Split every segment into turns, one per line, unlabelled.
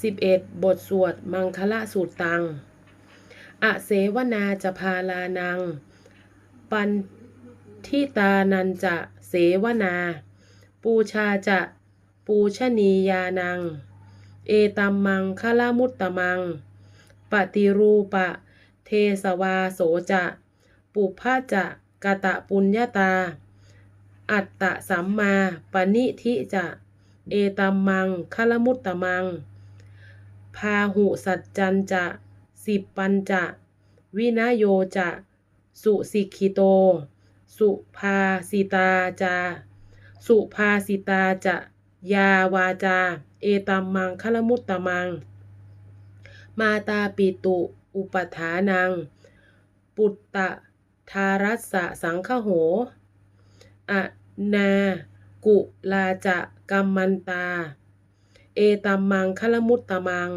11 บทสวด มังคละสูตรตัง อเสวนาจะพาลานัง ปันทิตานันจะเสวนา ปูชาจะปูชนียานัง เอตัมมังคละมุตตมัง ปฏิรูปะ เทสวาโสจะ ปุพพะจะกะตะปุญญาตา อัตตะสัมมาปณิทิจะ เอตัมมังคละมุตตมัง พาหุสัจจันจะ สิบปัญจะ วินโยจะ สุสิกขิโต สุภาสิตาจา สุภาสิตาจะ ยาวาจา เอตัมมังคละมุตตมัง มาตาปิตุ อุปถานัง ปุตตะทารัสสะสังคโหอะนา กุลาจะกัมมันตา เอตัมมังคละมุตตมัง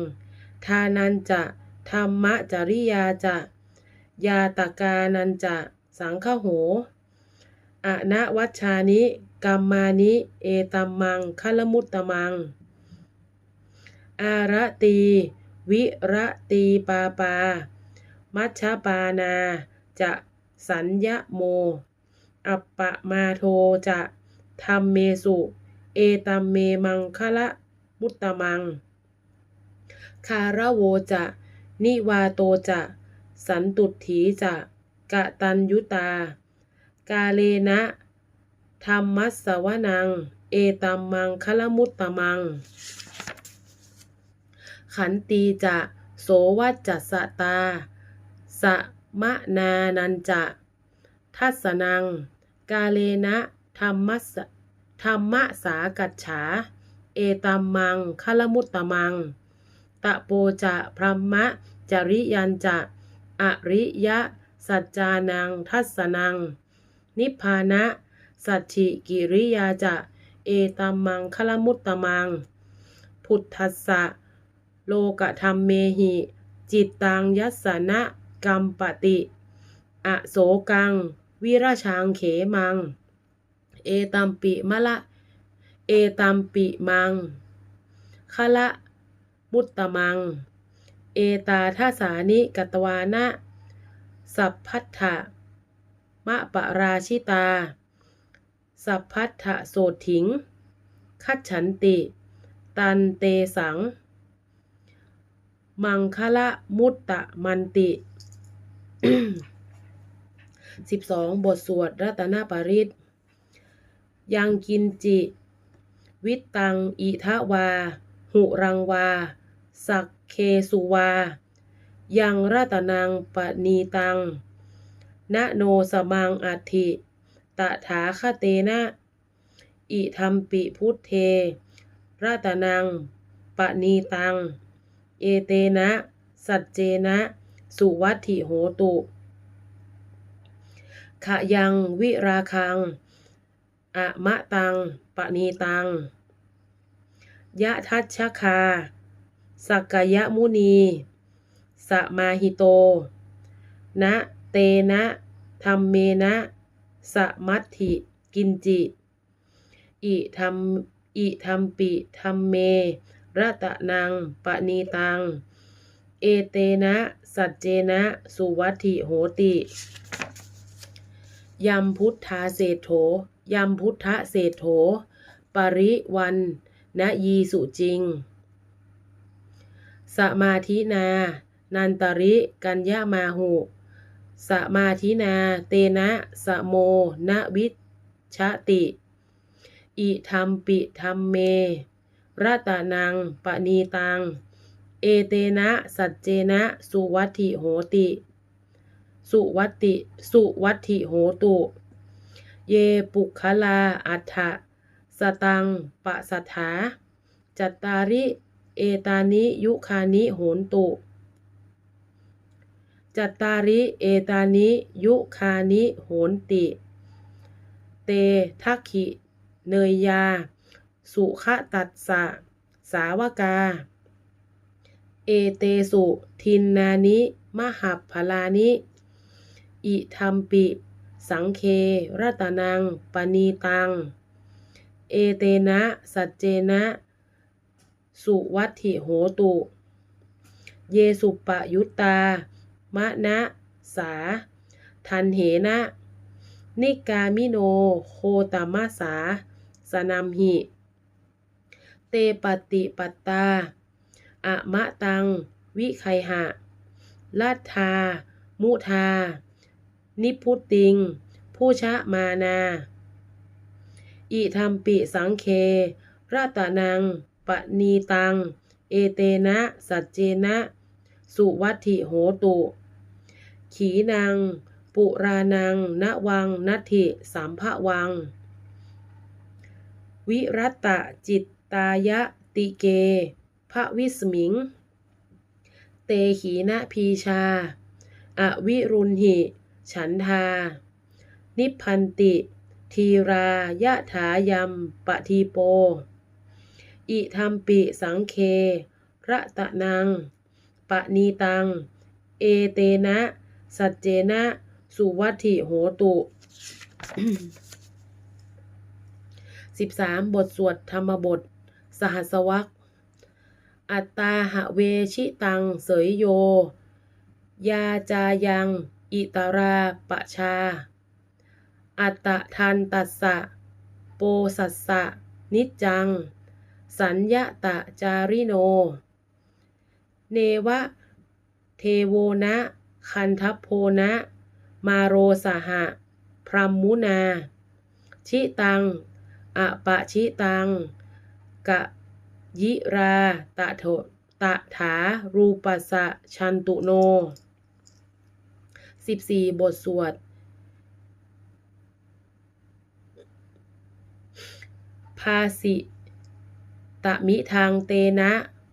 ทานันจะธรรมจริยาจะยาตกานันจะสังคโหอะนะวัชชานิกัมมานิ เอตัมมังคละมุตตมัง อาระตี วิระตีปาปา มัชฌปานา จะสัญญโม อัปปะมาโทจะธรรมเมสุ เอตัมเมมังคละ มุตตมัง คาระโวจะ นิวาโตจะ สันตุถีจะ กะตัญยุตา กาเลนะธรรมัสสวนัง เอตัมมังคะละมุตตมัง ขันตีจะโสวัจจสตาสะมะนานันจะทัสสนัง กาเลนะธรรมัสธรรมะสากัจฉา เอตัมมังคละมุตตมัง ตะโปจะพรหมะ จริยันจะอริยะ สัจจานัง ทัสสนัง นิพพานะ สัจฉิกิริยาจะ เอตัมมังคละมุตตมัง พุทธัสสะ โลกธรรมเมหิ จิตตังยัสสนะกัมปติ อโศกัง วิราชังเขมัง เอตัมปิมะละ เอตัมปิมังคะละมุตตมัง เอตาทัสานิกตวานะสัพพัทธะมะปะราชิตา สัพพัทธะโสถิง คัจฉันติ ตันเตสัง มังคละมุตตะมันติสิบสองบทสวดรัตนปาริตยังกินจิ วิตตังอิทะวา หุรังวา สักเคสุวา ยังรัตนังปณีตังนะโนสมังอัติตถาคเตนะอิธรรมปิพุทเท รัตนังปณีตัง เอเตนะ สัจเจนะ สุวัตถิโหตุขยังวิราคังอะมะตัง ปณีตัง ยะทัชคา สักกยมุนี สมาหิโต นะเตนะธรรมเมนะสมัตถิ กินจิ อิธรรมอิธรรมปิธรรมเมรัตนังปณีตัง เอเตนะสัจเจนะสุวัติโหติยัมพุทธาเศโถ ยัมพุทธเศรษโถ ปริวันนะยีสุจริง สมาธินา นันตริกัญญามาหุ สมาธินา เตนะสโมนะวิชติ อิธรรมปิธรรมเมรัตนังปณีตัง เอเตนะ สัจเจนะ สุวัติโหติ สุวัติ สุวัติโหตุ เยปุคลาอัฏฐะสตังปะสัทธาจัตตาริ เอตานิยุคานิโหนตุ จัตตาริ เอตานิยุคานิโหนติ เตทักขิเนยยา สุขตัสสะ สาวกา เอเตสุ ทินนานิ มหัพพลานิ อิธรรมปิ สังเครัตนังปณีตัง เอเตนะ สัจเจนะ สุวัตถิโหตุ เยสุปะยุตตา มะนะ สา ทันเหนะ นิกามิโน โคตมัสา สนัมหิ เตปฏิปัตตา อะมะตัง วิไคหะลัทธา มุทา นิพุตติง ผู้ชะมานาอิธรรมปิสังเค ราตนัง ปณีตัง เอเตนะ สัจเจนะ สุวัติโหตุ ขีนังปุรานังณวังนัติสัมภวัง วิรัตตจิตตายะติเก พระวิสมิง เตขีนะพีชา อวิรุณหิ ฉันทา นิพพันติ ทีรายะถายัมปะทีโป อิธรรมปิสังเคระตะนัง ปะนีตัง เอเตนะ สัจเจนะ สุวัติโหตุสิบสามบทสวดธรรมบท สหัสวรรคอัตตาหะเวชิตัง เสยโย ยาจายัง อิตาราปะชา อัตตะทันตัสสะ โปสัสสะ นิจจัง สัญญะตะจาริโน เนวะ เทโวนะ คันทัพโพนะ มาโรสหะ พรัมมุนา ชิตังอะปะชิตัง กะยิรา ตะโถตะถารูปัสสะชันตุโน สิบสี่บทสวด ภาสิตะมิทางเตนะ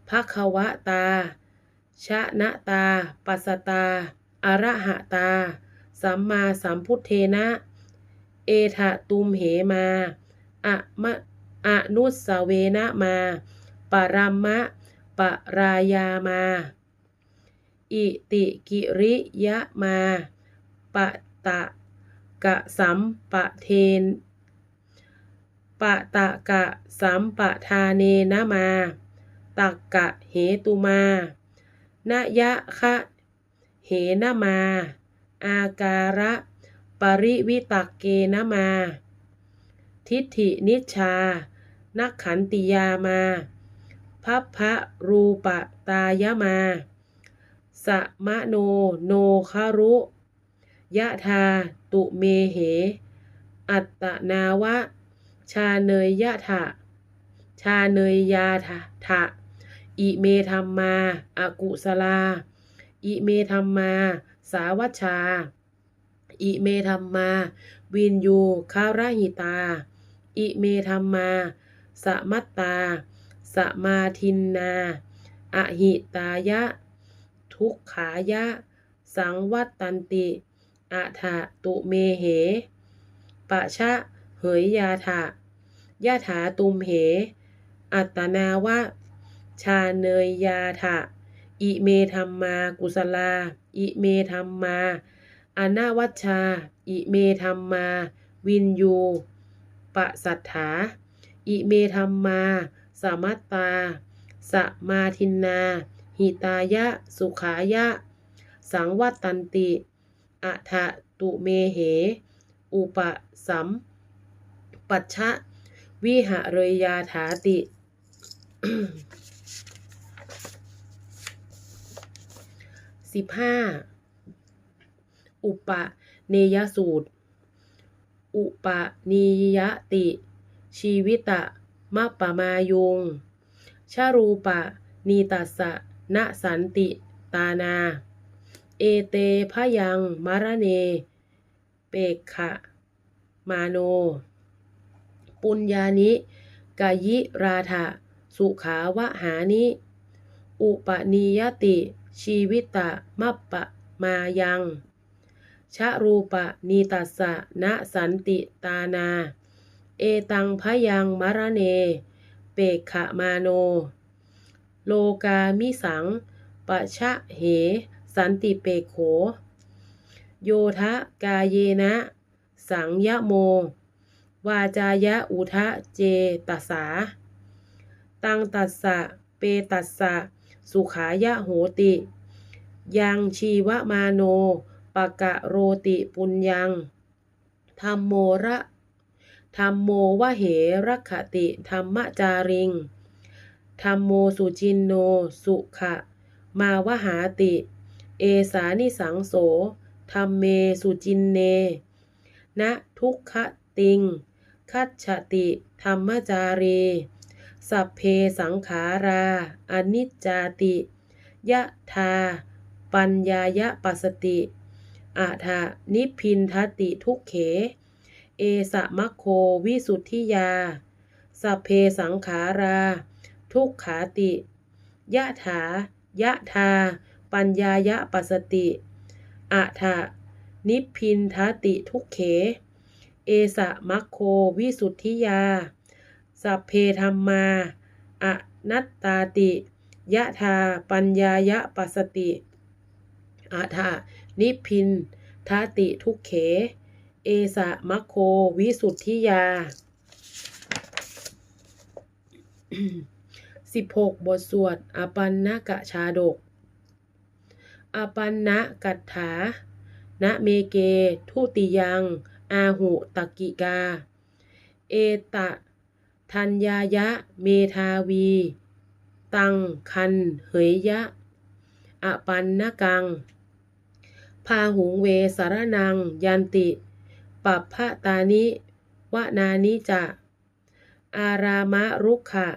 ภควะตา ชะนะตา ปัสสตาอระหะตา สัมมาสัมพุทเทนะ เอทะตุมเหมาอะมะอนุสเวนะมา ปรัมมะ ปรายามา อิติกิริยะมาปะตะกะสัมปะเทนปะตะกะสัมปะทาเนนะมาตักกะเหตุมานะยะคะเหนะมา อาการะ ปริวิตักเกนะมา ทิฏฐินิชา นักขันติยามาพัพพะรูปตายมา สะมะโน โนคารุ ยะธาตุเมเห อัตตนาวะ ชาเนยยะถะชาเนยยาทะทะอิเมธรรมาอากุสลา อิเมธรรมา สาวัชชา อิเมธรรมา วินยูคาราหิตา อิเมธรรมาสมัตตา สมาทินนา อหิตายะ ทุกขายะ สังวัตตันติอะถะตุเมเห ปะชะเหยยาถะยะถาตุมเห อัตตนาวะ ชาเนยยาถะ อิเมธรรมา กุสลา อิเมธรรมาอนาวัชชา อิเมธรรมา วินยู ปะสัทธา อิเมธรรมา สมัตตา สมาทินนา หิตายะ สุขายะ สังวัตตันติอะทะตุเมเห อุปสัมปัชชะ วิหะเรยยาถาติ สิบห้า อุปเนยสูตร อุปนิยติ ชีวิตะมะปะมายุงชารูปะ นีตัสสะ นะสันติตานา เอเตพยังมารเน เปกขะ มาโน ปุญญานิกายิราธะสุขาวะหานิ อุปนิยติ ชีวิตะมัปปะมายังชะรูปะนีตัสสะนะสันติตานา เอตังพยังมารเน เปกขะมาโน โลกามิสังปะชะเห สันติเปโข โยทะกาเยนะ สังยะโม วาจายะอุทะเจตสา ตังตัสสะ เปตัสสะ สุขายะโหติ ยังชีวมาโนปะกะโรติปุญญังธรรมโมระธรรมโมวะเหรัคขติธรรมจาริง ธรรมโมสุจินโน สุขะ มาวหาติ เอสานิสังโสธรรมเมสุจินเน นะทุกขติง คัจฉติธรรมจารี สัพเพสังขารา อนิจจาติ ยะธาปัญญายะปัสติอาทานิพพินทติทุกเข เอสะมะโควิสุทธิยา สัพเพสังขารา ทุกขาติ ยะถา ยะธาปัญญายะปัสติอาทานิพพินทติทุกเข เอสะมัคโควิสุทธิยา สัพเพธรรมาอนัตตาติ ยะธาปัญญายะปัสติอาทานิพพินทติทุกเข เอสะมัคโควิสุทธิยา สิบหกบทสวดอปันนกะชาดก อปันนะกัตถานะเมเก ทุติยัง อาหุตกิกา เอตะ ทัญญายะ เมทาวี ตังคันเหยยะ อปันนกัง พาหุงเวสารนัง ยันติ ปัปพะตานิ วนานิจะ อารามะรุขะ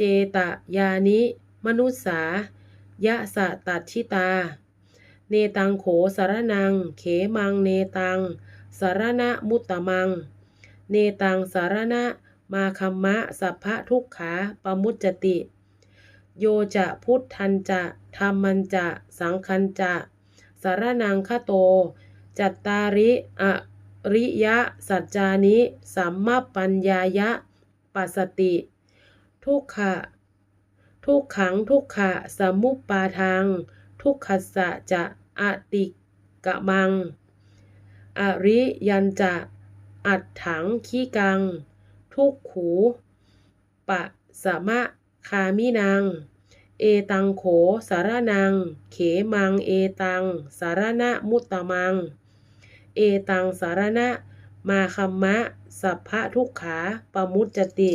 เจตยานิ มนุษสายะสะตัดชิตา เนตังโขสารนัง เขมังเนตัง สารณะมุตตมัง เนตังสารณะมาคัมมะสัพพะทุกขาปมุจจติ โยจะพุทธันจะธรรมันจะ สังคันจะ สารนังคโต จัตตาริอริยะ สัจจานิ สัมมาปัญญายะ ปัสสติ ทุกขะ ทุกขังทุกขะ สมุปปาทังทุกขัสะจะอติกะมัง อริยันจะอัดถังขี้กัง ทุกขู ปะสะมะคามินัง เอตังโขสารนัง เขมังเอตัง สารณะมุตตมัง เอตังสารณะ มาคัมมะ สัพพะทุกขาปมุจจติ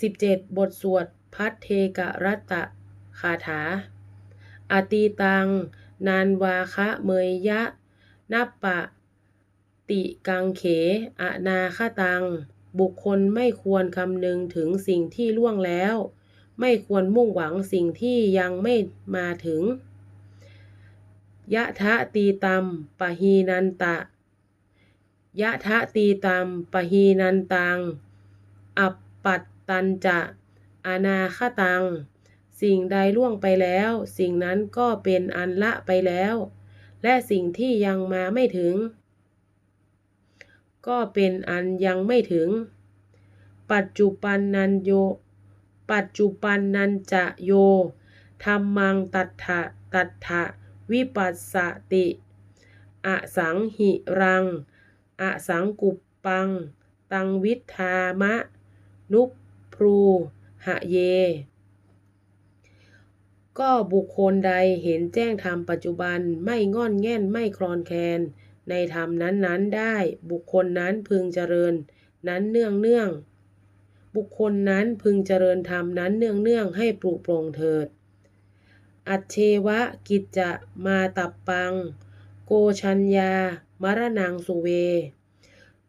สิบเจ็ดบทสวด พัทเทกรัตตะคาถา อตีตัง นานวาคะเมยยะนับปะ ติกังเขอนาคตัง บุคคลไม่ควรคำนึงถึงสิ่งที่ล่วงแล้ว ไม่ควรมุ่งหวังสิ่งที่ยังไม่มาถึง ยะทะตีตัมปะฮีนันตะ ยะทะตีตัมปะฮีนันตัง อัปปัต ตันจะอนาคตัง สิ่งใดล่วงไปแล้ว สิ่งนั้นก็เป็นอันละไปแล้ว และสิ่งที่ยังมาไม่ถึง ก็เป็นอันยังไม่ถึง ปัจจุปันนันโย ปัจจุปันนันจะโยธรรมังตัทธะตัทธะวิปัสสติอสังหิรังอสังกุปปัง ตังวิทามะ นุป พรูหะเย ก็บุคคลใดเห็นแจ้งธรรมปัจจุบันไม่งอนแง่นไม่คลอนแคลนในธรรมนั้นๆได้บุคคลนั้นพึงเจริญนั้นเนื่องเนื่องบุคคลนั้นพึงเจริญธรรมนั้นเนื่องเนื่องให้ปลุกปร่งเถิด อัจเชวะกิจจะมาตับปัง โกชัญญามรณังสุเว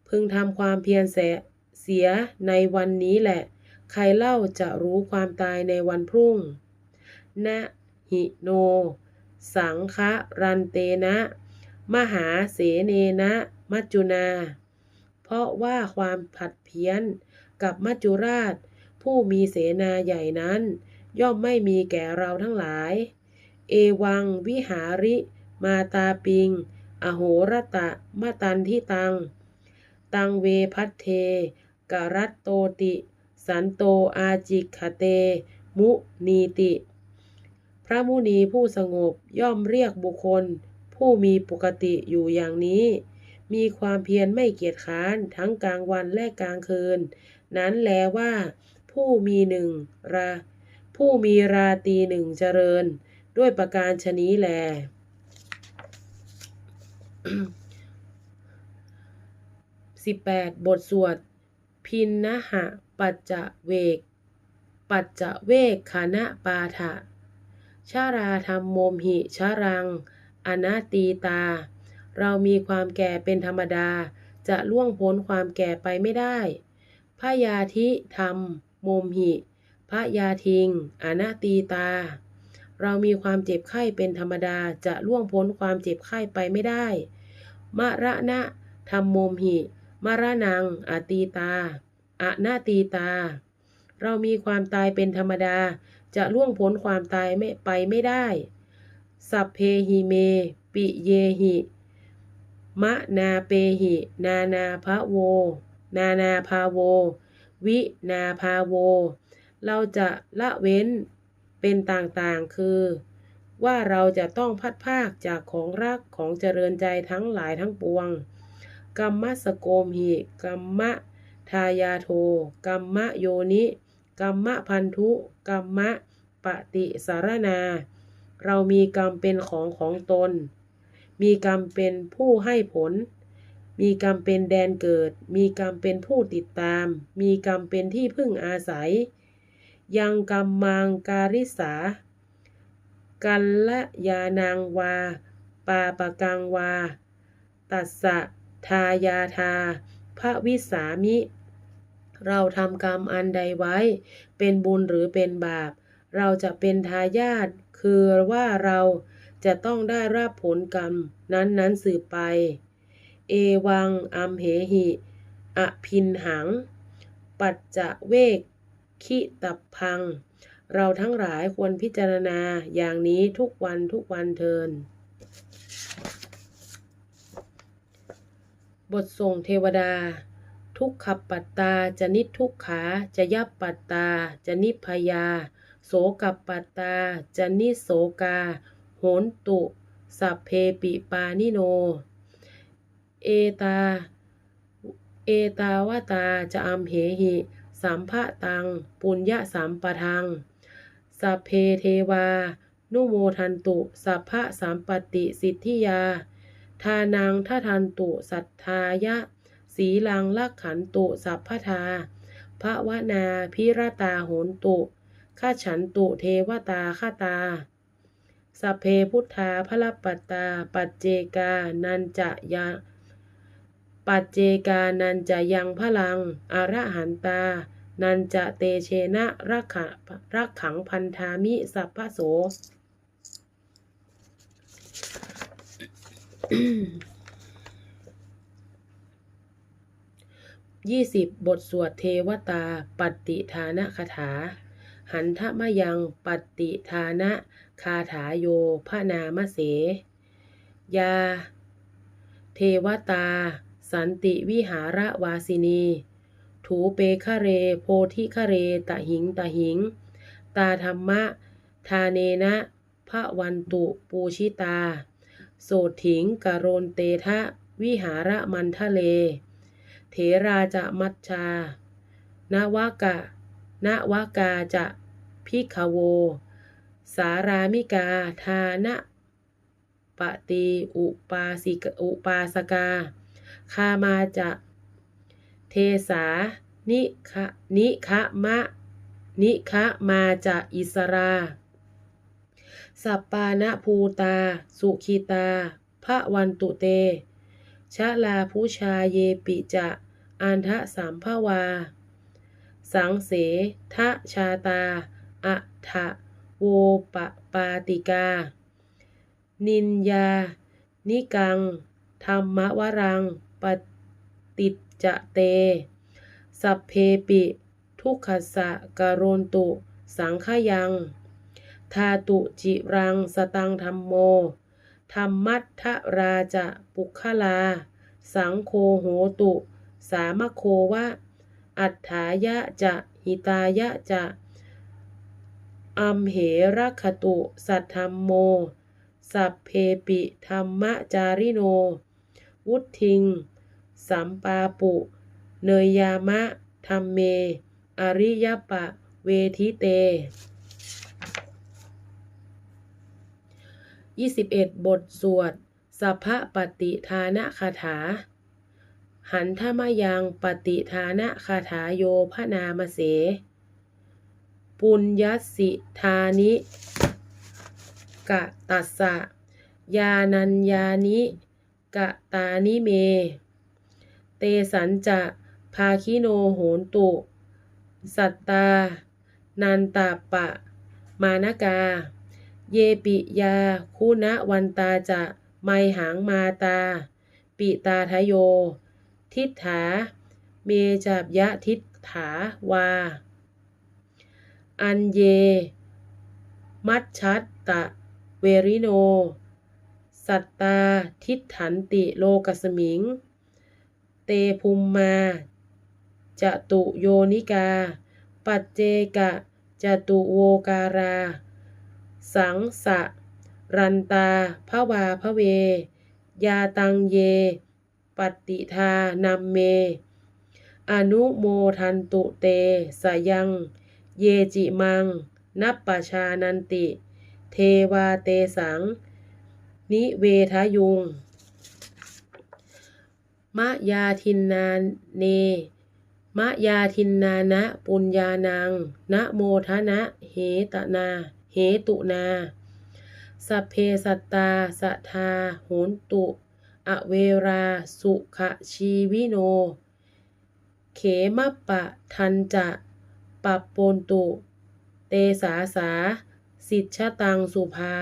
พึงทำความเพียรเสียในวันนี้แหละ ใครเล่าจะรู้ความตายในวันพรุ่ง นะหิโน สังคะรันเตนะ มหาเสเนนะมัจจุนา เพราะว่าความผัดเพี้ยนกับมัจจุราช ผู้มีเสนาใหญ่นั้น ย่อมไม่มีแก่เราทั้งหลาย เอวังวิหาริ มาตาปิง อโหรตะมะตันทิตัง ตังเวพัทเทกรัตโตติ สันโตอาจิคเต มุนีติ พระมุนีผู้สงบย่อมเรียกบุคคล ผู้มีปกติอยู่อย่างนี้ มีความเพียรไม่เกียจค้านทั้งกลางวันและกลางคืน นั้นแลว่า ผู้มีหนึ่งราผู้มีราตีหนึ่งเจริญ ด้วยประการชนี้แล 18 บทสวด พินนะหะปัจจเวก ปัจจเวกขณะปาถะชาราธรรมโมมหิชารัง อนาตีตา เรามีความแก่เป็นธรรมดา จะล่วงพ้นความแก่ไปไม่ได้พยาธิธรรมโมมหิพระยาทิง อนาตีตา เรามีความเจ็บไข้เป็นธรรมดา จะล่วงพ้นความเจ็บไข้ไปไม่ได้มระนะธรรมโมมหิ มระนังอตีตาอนาตีตา เรามีความตายเป็นธรรมดา จะล่วงพ้นความตายไม่ไปไม่ได้ สัพเพหิเม ปิเยหิ มะนาเปหิ นานาภะโว นานาภาโว วินาภาโว เราจะละเว้นเป็นต่างๆ คือ ว่าเราจะต้องพัดภาคจากของรักของเจริญใจทั้งหลายทั้งปวง กัมมะสโกมหิกัมมะทายาโทกัมมะโยนิกัมมะพันธุกัมมะปฏิสารนา เรามีกรรมเป็นของของตน มีกรรมเป็นผู้ให้ผล มีกรรมเป็นแดนเกิด มีกรรมเป็นผู้ติดตาม มีกรรมเป็นที่พึ่งอาศัย ยังกรรมมังการิสา กัลละยานางวา ปาปะกังวา ตัสสะ ทายาทา พระวิสามิ เราทำกรรมอันใดไว้ เป็นบุญหรือเป็นบาป เราจะเป็นทายาทคือว่าเราจะต้องได้รับผลกรรมนั้นนั้นสืบไป เอวังอัมเหหิอภินหัง ปัจจะเวกขิตับพัง เราทั้งหลายควรพิจารณาอย่างนี้ทุกวันทุกวันเทิน บทส่งเทวดา ทุกขับปัตตาจะนิทุกขาจะยับปัตตาจะนิพยา โสกับปัตตาจะนิโสกา โหนตุ สัพเพปิปานิโน เอตา เอตาวตาจะอัมเหหิสัมภะตัง ปุญญาสัมปทัง สัพเพเทวา นุโมทันตุ สัพพะสัมปติสิทธิยา ทานังททันตุสัทธายะ สีลังลักขันตุสัพพทาพระวนาพิรตาโหนตุข้าฉันตุเทวตาข้าตาสัพเพพุทธาพระปัตตา ปัจเจกา นันจะยาปัจเจกา นันจะยังพลัง อระหันตา นันจะเตเชนะรักขะรักขังพันธามิสัพพโส ยี่สิบบทสวดเทวตา ปฏิทานะคาถา หันทะมยังปฏิทานะคาถาโยพระนามเส ยา เทวตา สันติวิหารวาสินี ถูเปคะเร โพธิคะเร ตะหิงตะหิง ตาธรรมะ ทาเนนะพระวันตุปูชิตา โสถิงกโรนเตทะ วิหารมันทะเล เถราจะมัชชานวากะนวากาจะพิกขโว สารามิกา ทานะปฏิอุปาสิกอุปาสกา คามาจะ เทสา นิคะนิคะมะ นิคะมาจะอิสรา สัปปานะภูตา สุขิตาพระวันตุเต ชะลาผู้ชาเยปิจะอันทะสามภวา สังเสทะชาตาอะทะโวปะปาติกา นินยา นิกัง ธรรมวรัง ปฏิจจะเต สัพเพปิ ทุกขสะกโรนตุ สังขยัง ทาตุจิรังสตังธรรมโม ธรรมัทราจะปุคลา สังโคโหตุ สามโควะ อัฏฐายะจะหิตายะจะ อัมเหรคตุ สัทธรรมโม สัพเพปิธรรมจาริโน วุทิง สัมปาปุ เนยยามะธรรมเม อริยปะ เวทิเต 21 บทสวดสัพพปฏิทานะคาถา หันทมยังปฏิทานะคาถาโยพนามเส ปุญญสิทานิกะตัสสะยานัญญานิกะตานิเม เตสันจะภาคิโนโหนตุ สัตตา นันตาปะ มานกา เยปิยา คุณะวันตาจะ ไมหังมาตา ปิตาทโย ทิฏฐา เมจับยะทิฏฐาวา อันเย มัชชัตตะ เวริโน สัตตา ทิฏฐันติโลกสมิง เตภุมมา จะตุโยนิกา ปัจเจกะจะตุโวการา สังสะ รันตาภวาพระเว ยาตังเย ปฏิทานัมเม อนุโมทันตุเตสยัง เยจิมัง นัปปชานันติ เทวาเตสัง นิเวทยุง มะยาทินนาเนมะยาทินนานะปุญญานังนะโมทนะเหตนา เหตุนาสัพเพสัตตาสทาโหนตุ อเวราสุขชีวิโน เขมปปะทันจะปัปโปนตุ เตสาสา สิทชตังสุภา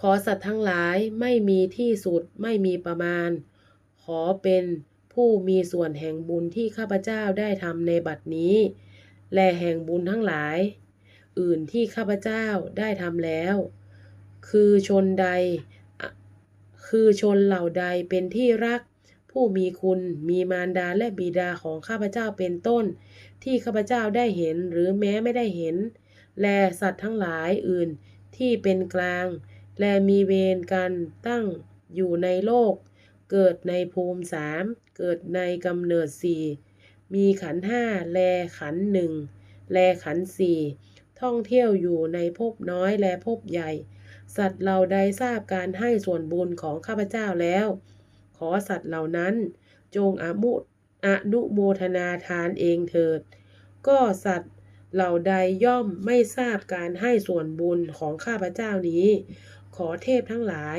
ขอสัตว์ทั้งหลายไม่มีที่สุดไม่มีประมาณ ขอเป็นผู้มีส่วนแห่งบุญที่ข้าพเจ้าได้ทำในบัดนี้ และแห่งบุญทั้งหลาย อื่นที่ข้าพเจ้าได้ทำแล้ว คือชนใด คือชนเหล่าใดเป็นที่รัก ผู้มีคุณมีมารดาและบิดาของข้าพเจ้าเป็นต้น ที่ข้าพเจ้าได้เห็นหรือแม้ไม่ได้เห็น และสัตว์ทั้งหลายอื่นที่เป็นกลาง และมีเวรกันตั้งอยู่ในโลก เกิดในภูมิสามเกิดในกำเนิดสี่มีขันห้าแลขันหนึ่งแลขันสี่ ท่องเที่ยวอยู่ในภพน้อยและภพใหญ่ สัตว์เหล่าใดทราบการให้ส่วนบุญของข้าพเจ้าแล้ว ขอสัตว์เหล่านั้น จงอมุอนุโมทนาทานเองเถิด ก็สัตว์เหล่าใดย่อมไม่ทราบการให้ส่วนบุญของข้าพเจ้านี้ ขอเทพทั้งหลาย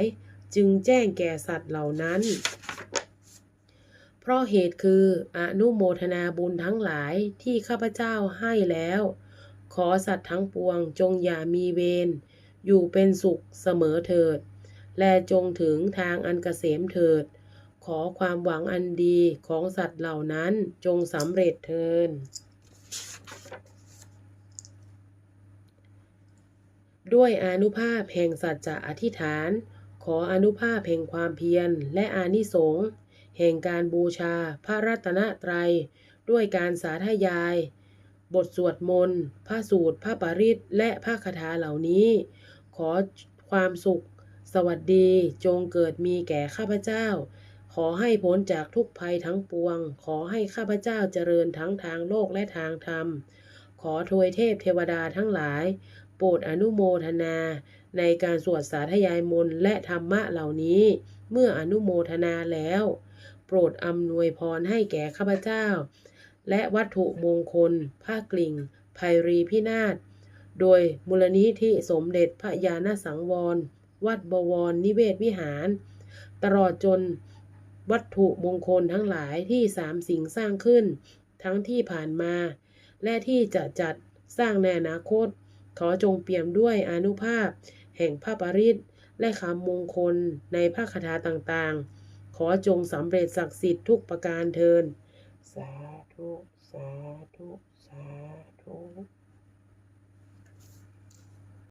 จึงแจ้งแก่สัตว์เหล่านั้น เพราะเหตุคืออนุโมทนาบุญทั้งหลายที่ข้าพเจ้าให้แล้ว ขอสัตว์ทั้งปวงจงอย่ามีเวร อยู่เป็นสุขเสมอเถิด และจงถึงทางอันเกษมเถิด ขอความหวังอันดีของสัตว์เหล่านั้นจงสำเร็จเทินด้วยอนุภาพแห่งสัจจะอธิษฐาน ขออนุภาพแห่งความเพียรและอานิสงส์แห่งการบูชาพระรัตนตรัย ด้วยการสาธยาย บทสวดมนต์พระสูตรพระปริตและพระคาถาเหล่านี้ ขอความสุข สวัสดีจงเกิดมีแก่ข้าพเจ้า ขอให้พ้นจากทุกภัยทั้งปวง ขอให้ข้าพเจ้าเจริญทั้งทางโลกและทางธรรม ขอทวยเทพเทวดาทั้งหลาย โปรดอนุโมทนา ในการสวดสาธยายมนต์และธรรมะเหล่านี้ เมื่ออนุโมทนาแล้ว โปรดอำนวยพรให้แก่ข้าพเจ้า และวัตถุมงคล ผ้ากลิ่งไพรีพินาศ โดยมูลนิธิสมเด็จพระญาณสังวร วัดบวรนิเวศวิหาร ตลอดจนวัตถุมงคลทั้งหลายที่สามสิ่งสร้างขึ้น ทั้งที่ผ่านมา และที่จะจัดสร้างในอนาคต ขอจงเปี่ยมด้วยอนุภาพ แห่งพระปริตและคำมงคลในพระคาถาต่างๆ ขอจงสำเร็จศักดิ์สิทธิ์ทุกประการเทินสา ธุ สาธุ สาธุ